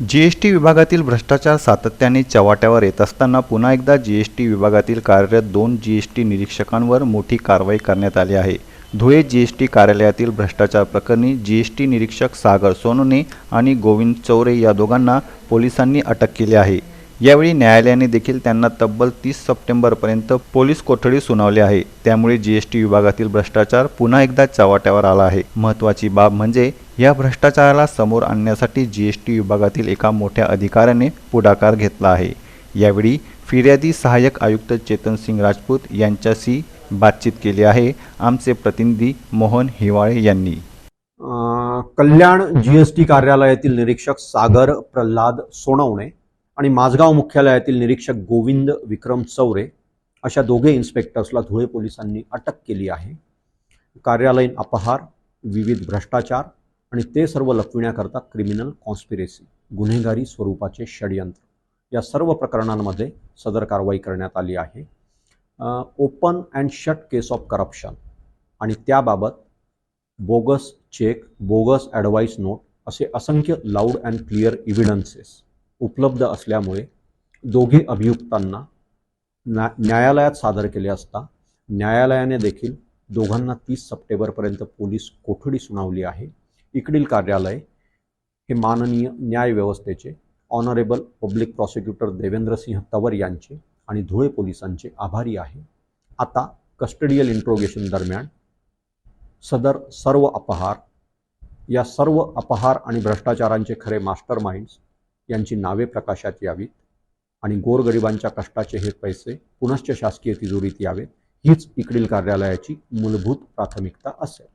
GST विभागातील भ्रष्टाचार सातत्याने चव्हाट्यावर येत असताना पुन्हा एकदा जीएसटी विभागातील कार्यरत दोन जीएसटी निरीक्षकांवर मोठी कारवाई करण्यात आली आहे. धुळे जीएसटी कार्यालयातील भ्रष्टाचार प्रकरणी जीएसटी निरीक्षक सागर सोनोने आणि गोविंद चौरे या दोघांना पोलिसांनी अटक केली आहे. यावेळी न्यायालयाने देखील त्यांना तब्बल तीस सप्टेंबरपर्यंत पोलीस कोठडी सुनावली आहे. त्यामुळे जीएसटी विभागातील भ्रष्टाचार पुन्हा एकदा चव्हाट्यावर आला आहे. महत्त्वाची बाब म्हणजे या भ्रष्टाचाराला समोर आणण्यासाठी जी एस टी विभागातील एका मोठ्या अधिकाऱ्याने पुढाकार घेतला आहे. यावेळी फिर्यादी सहाय्यक आयुक्त चेतन सिंग राजपूत यांच्याशी बातचीत केली आहे. आमचे प्रतिनिधी मोहन हिवाळे यांनी. कल्याण जी एस टी कार्यालयातील निरीक्षक सागर प्रल्हाद सोनवणे आणि माझगाव मुख्यालयातील निरीक्षक गोविंद विक्रम चौरे अशा दोघे इन्स्पेक्टर्सला धुळे पोलिसांनी अटक केली आहे. कार्यालयीन अपहार विविध भ्रष्टाचार आणि ते सर्व लपविण्याकरता क्रिमिनल कॉन्स्पिरेसी गुन्हेगारी स्वरूपाचे षडयंत्र या सर्व प्रकरणांमध्ये सदर कारवाई करण्यात आली आहे. Open and shut case of corruption आणि त्याबाबत bogus cheque bogus advice note असे असंख्य लाऊड अँड क्लिअर इव्हिडन्सेस उपलब्ध असल्यामुळे दोघे अभियुक्तांना न्या न्यायालयात सादर केले असता न्यायालयाने देखील दोघांना तीस सप्टेंबरपर्यंत पोलीस कोठडी सुनावली आहे. इकडील कार्यालय हे माननीय न्यायव्यवस्थेचे honourable public prosecutor Devendrasingh Tawar यांचे आणि धुळे पोलिसांचे आभारी आहे. आता कस्टडियल इंट्रोगेशन दरम्यान सदर सर्व अपहार या सर्व अपहार आणि भ्रष्टाचारांचे खरे मास्टर माइंड्स यांची नावे प्रकाशात यावीत आणि गोरगरिबांच्या कष्टाचे हे पैसे पुनश्च शासकीय तिजोरीत यावेत हीच इकडील कार्यालयाची मूलभूत प्राथमिकता असेल.